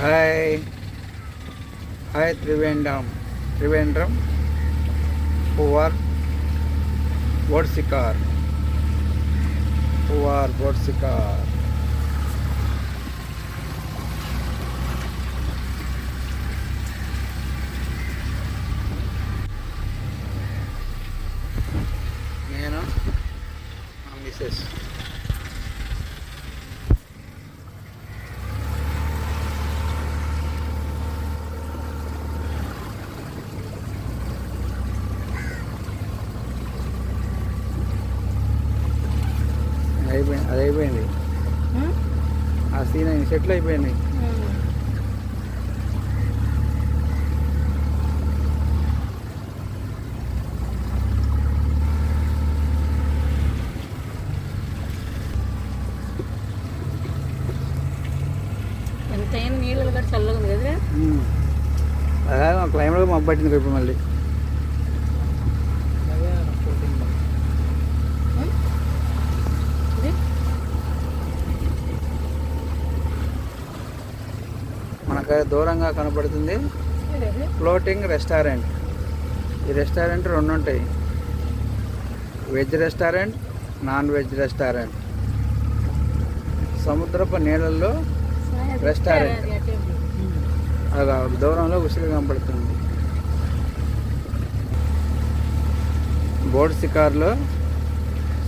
Hi hi Trivandrum Trivandrum పువార్ బోడ్సికార్ పువార్ బోడ్సికార్ నేను మా అయిపోయింది. అది అయిపోయింది ఆ సీన్ అయింది. సెటిల్ అయిపోయింది. ఎంతైనా నీళ్ళు కూడా చల్లగా ఉంది అదే క్లైమేట్ మబ్బు పట్టింది ఇప్పుడు మళ్ళీ ఇది మనకు దూరంగా కనపడుతుంది ఫ్లోటింగ్ రెస్టారెంట్ ఈ రెస్టారెంట్ రెండు ఉంటాయి. Veg restaurant non veg restaurant సముద్రపు నీళ్ళల్లో రెస్టారెంట్. అది అలా దూరంలో ఉసిరి కనపడుతుంది బోర్డ్ సికార్లో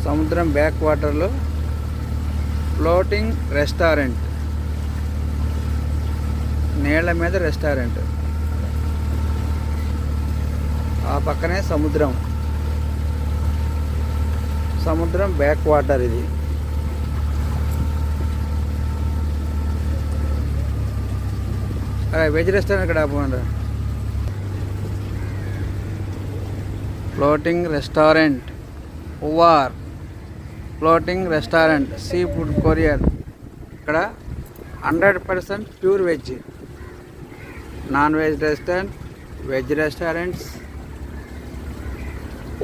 సముద్రం బ్యాక్ వాటర్లో ఫ్లోటింగ్ రెస్టారెంట్ నీళ్ళ మీద రెస్టారెంట్. ఆ పక్కనే సముద్రం. సముద్రం బ్యాక్ వాటర్ ఇది. వెజ్ రెస్టారెంట్ ఇక్కడ ఆపమండి floating restaurant. ఉవార్ floating restaurant. Sea food courier. ఇక్కడ hundred percent pure veg. Non veg restaurant veg restaurants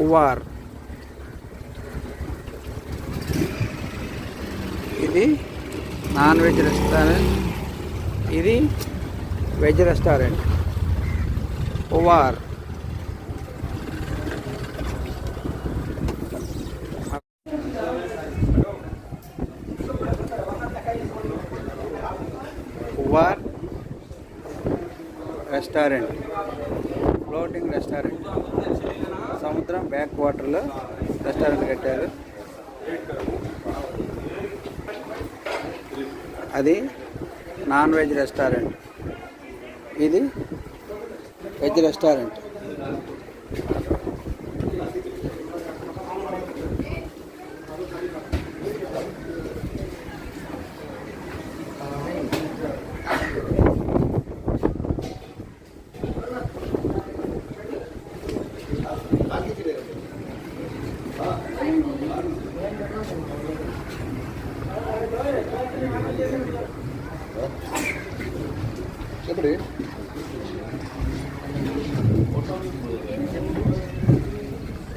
ఉవార్. ఇది నాన్ వెజ్ రెస్టారెంట్ ఇది వెజ్ రెస్టారెంట్ ఉవార్. రెస్టారెంట్. Floating restaurant. సముద్రం బ్యాక్ వాటర్లో రెస్టారెంట్ కట్టారు. అది నాన్ వెజ్ రెస్టారెంట్. ఇది వెజ్ రెస్టారెంట్.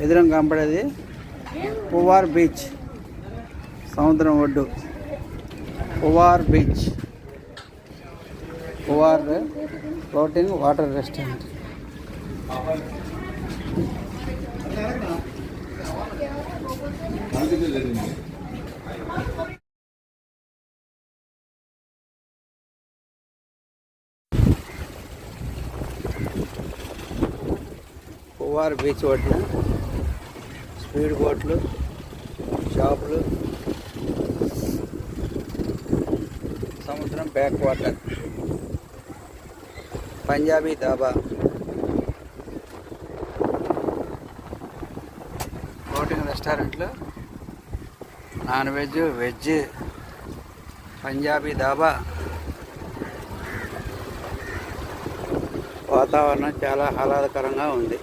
ఎదురం కనపడేది పువార్ బీచ్. సముద్రం ఒడ్డు. Poovar beach. Poovar floating water restaurant. Poovar beach ఒడ్డు స్పీడ్ బోట్లు షాపులు. సముద్రం back water. Punjabi dhaba floating రెస్టారెంట్లో non veg veg. Punjabi dhaba వాతావరణం చాలా ఆహ్లాదకరంగా ఉంది.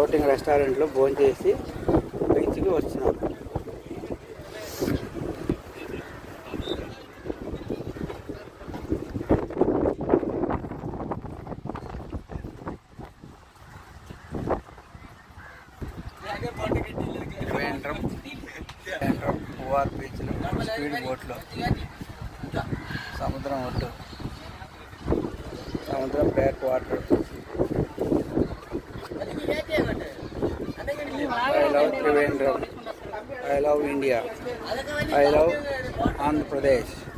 ఫ్లోటింగ్ రెస్టారెంట్లో భోజనం చేసి బీచ్కి వచ్చినాం. త్రివేంద్రం త్రివేంద్రం బీచ్లు స్పీడ్ బోట్లు సముద్రం ఒడ్డు సముద్రం back water I love Trivandrum. I love India. I love Andhra Pradesh.